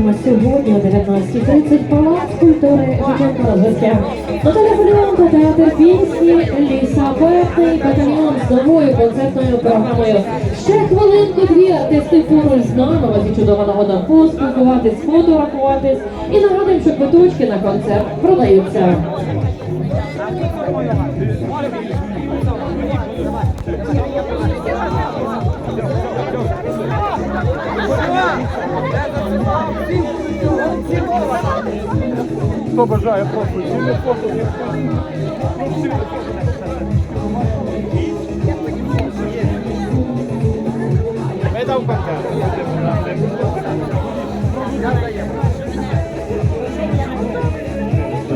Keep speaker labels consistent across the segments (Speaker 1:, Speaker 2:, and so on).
Speaker 1: Запрошуємо сьогодні о 19.30 Палац культури Шевченка розвитка. Наталя театр пісні, Ліса Петний, батальйон з новою концертною програмою. Ще хвилинку дві артисти поруч з нами. Вас є чудова нагода поспілкуватись, фотографуватись. І нагадуємо, що квиточки на концерт продаються.
Speaker 2: Хто бажає просто чим фото Медал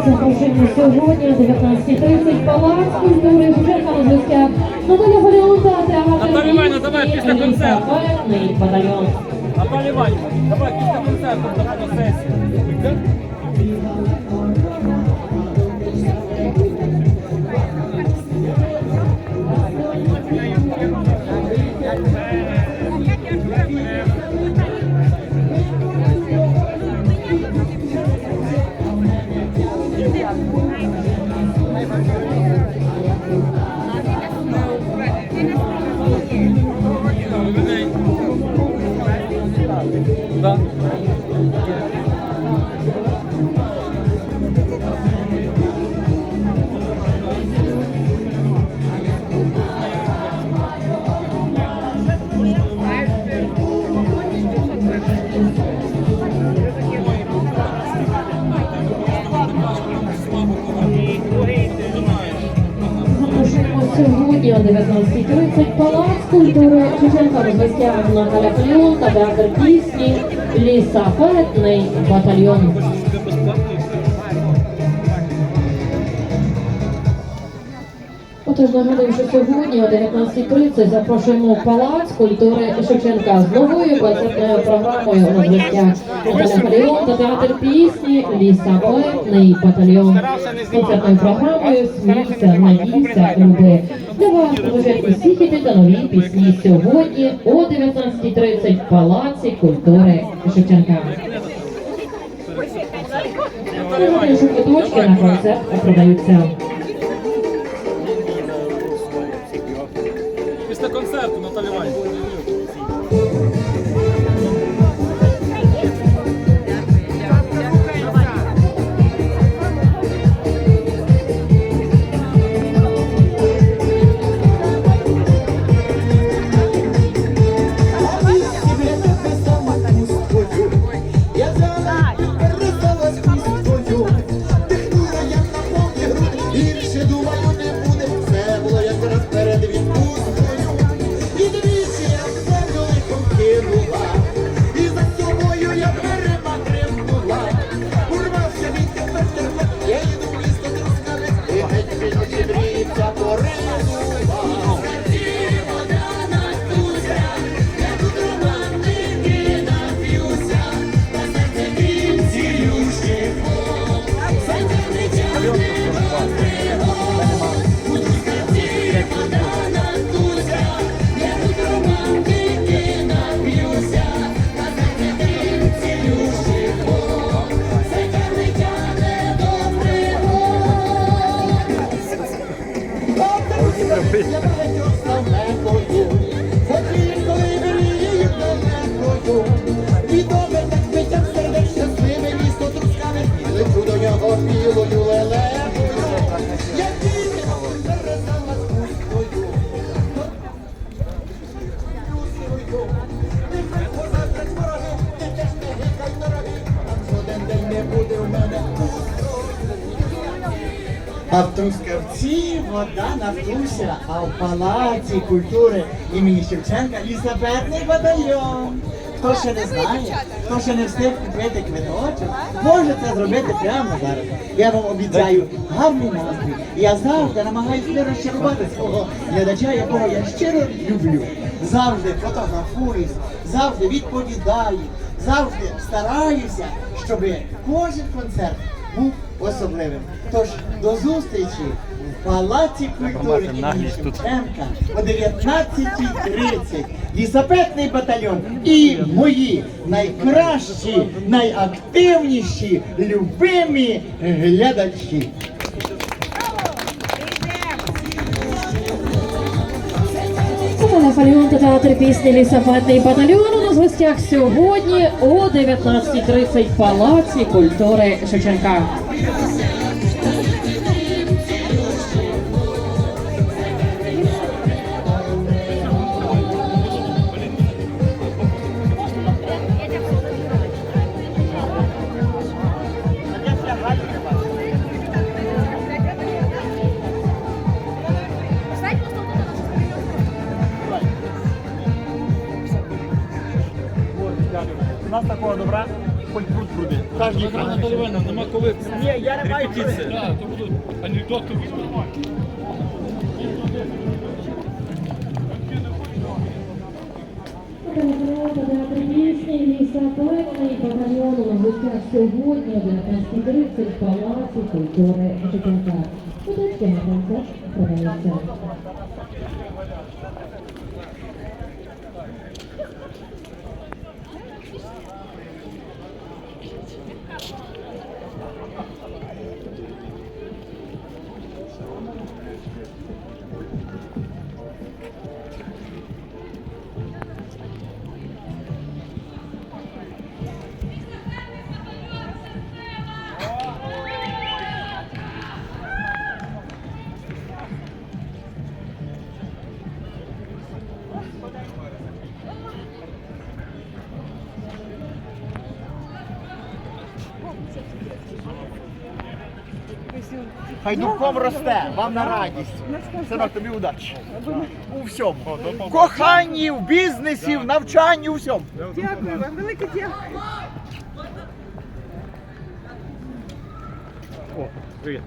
Speaker 1: Запрошуємо сьогодні о 19.30 Палац культури Шевченка розвитка. Наталя Поліонка, театр
Speaker 2: Наталя Іванівна, давай, після концерту.
Speaker 1: Батальйон.
Speaker 2: Наталі Іванівна, давай після концерту на фотосесію.
Speaker 1: Thank. Сьогодні о 19.30 Палац культури Шевченка розвитка Наталя та театр пісні, Ліса Петний, батальйон. Отож, нагадую, що сьогодні о 19.30 запрошуємо Палац культури Шевченка з новою концертною програмою розвиття Наталя та театр пісні Ліса Петний батальйон. Концертною програмою Смійся, надійся, люби. Для вас провежать усі хіти та нові пісні сьогодні о 19.30 в Палаці культури Шевченка. Нагадую, що квиточки на концерт продаються.
Speaker 3: Я багатьох став мекою, Хоч коли мрією далекою. І так питям сердеч щасливе місто Трускавець, і до нього білою лелепою. Я тільки перестала спустою. Нехай позавтра вороги, ти теж не гикай дороги, там жоден день не буде в мене а в Трускавці вода навтуся, а в палаці культури імені Шевченка лісапетний батальйон. Хто ще не знає, хто ще не встиг купити квиточок, може це зробити прямо зараз. Я вам обіцяю гарний настрій. Я завжди намагаюся не розчарувати свого глядача, якого я щиро люблю. Завжди фотографуюсь, завжди відповідаю, завжди стараюся, щоб кожен концерт був особливим. Тож до зустрічі в Палаці культури імені Шевченка о 19.30 лісапетний батальйон і мої найкращі, найактивніші, любимі глядачі.
Speaker 1: Та театр пісні Лісофетний батальйон гостях сьогодні о 19.30 в Палаці культури Шевченка.
Speaker 2: Пруди. Кожній
Speaker 4: Анна нема коли.
Speaker 2: Ні, я не маю
Speaker 4: Репетиція. Так, то будуть анекдоти.
Speaker 1: Батальйон у гостях сьогодні о 19.30 в Палаці культури Шевченка. Куточки на концерт продаються. Thank you.
Speaker 3: Хай духом росте, вам на радість. Синок, тобі удачі. У всьому. В коханні, в бізнесі, в навчанні, у всьому.
Speaker 5: Дякую вам, велике дякую.
Speaker 2: О, привіт.